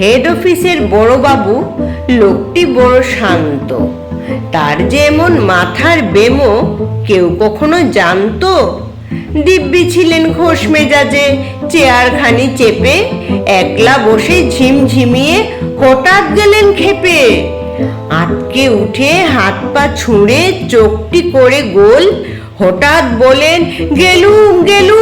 Head অফিসের বড়বাবু লোকটি বড় শান্ত। তার যে এমন মাথার বেমো কেউ কখনো জানতো। দিব্যি ছিলেন খোশ মেজাজে, চেয়ারখানি চেপে, একলা বসে ঝিমঝিমিয়ে হঠাৎ গেলেন খেপে। আটকে উঠে হাত পা ছুঁড়ে চোখটি করে গোল, হঠাৎ বলেন, গেলুম গেলুম।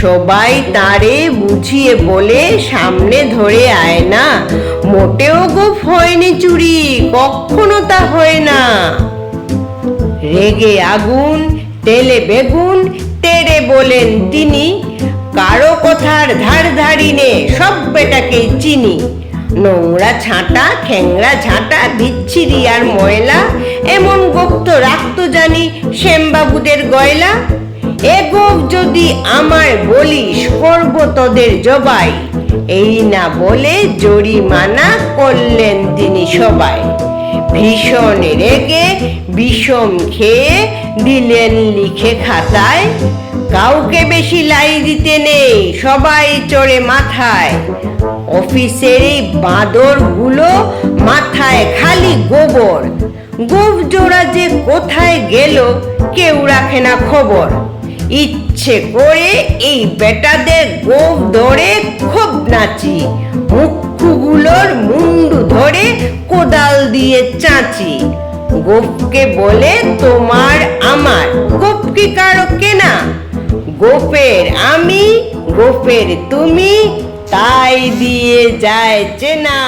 সবাই তারে বুঝিয়ে বলে, সামনে ধরে আয় না। মোটেও গোপ হয়নি চুরি, কখনো তা হয় না। রেগে আগুন তেলে বেগুন তেড়ে বলেন তিনি, কারও কথার ধার ধারিনে সব বেটাকে চিনি। নোংরা ছাঁটা খ্যাংরা ঝাঁটা, বিচ্ছিরি আর ময়লা, এমন গুপ্ত রাখতো জানি, শ্যামবাবুদের গয়লা। এ গোপ যদি আমার বলিস করব তোদের জবাই, এই না বলে জরিমানা করলেন তিনি সবাই। ভীষণ রেগে বিষম খেয়ে দিলেন লিখে খাতায়, কাউকে বেশি লাই দিতে নেই, সবাই চড়ে মাথায়। অফিসের এই বাঁদরগুলো মাথায় খালি গোবর। গোপ জোড়া যে কোথায় গেল, কেউ রাখে না খবর। ইচ্ছে করে এই বেটাদের গোপ ধরে খুব নাচি। মুখগুলোর মুন্ডু ধরে কোদাল দিয়ে চাঁচি। গোপকে বলে তোমার আমার। গোপ কি কারও কেনা? গোপের আমি গোপের তুমি, তাই দিয়ে যায় চেনা।